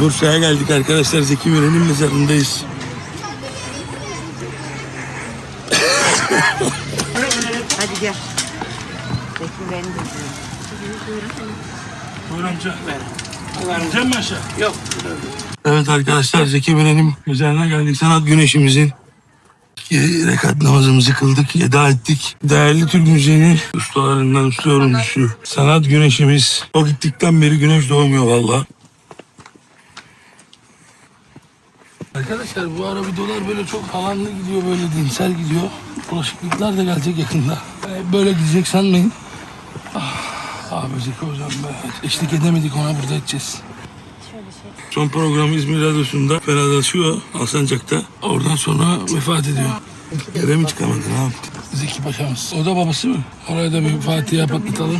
Bursa'ya geldik arkadaşlar. Zeki Müren'in mezarındayız. Hadi gel. Bekle beni de. Buyur amca. Ver. mi aşağı? Yok. Evet arkadaşlar Zeki Müren'in mezarına geldik. Sanat güneşimizin rekat namazımızı kıldık, eda ettik. Değerli Türk müziğinin ustalarından usta yorumcusu. Sanat güneşimiz. O gittikten beri güneş doğmuyor valla. Arkadaşlar bu arabidolar böyle çok alanlı gidiyor, böyle dinsel gidiyor. Bulaşıklıklar da gelecek yakında. Ee, Böyle gidecek sanmayın. Abi Zeki hocam be. Eşlik edemedik ona burada edeceğiz. Son programı İzmir Radyosu'nda fenalaşıyor Alsancak'ta. Oradan sonra vefat ediyor. Eve mi çıkamadı ne? Zeki Paşa'mız. O da babası mı? Oraya da bir Fatiha patlatalım.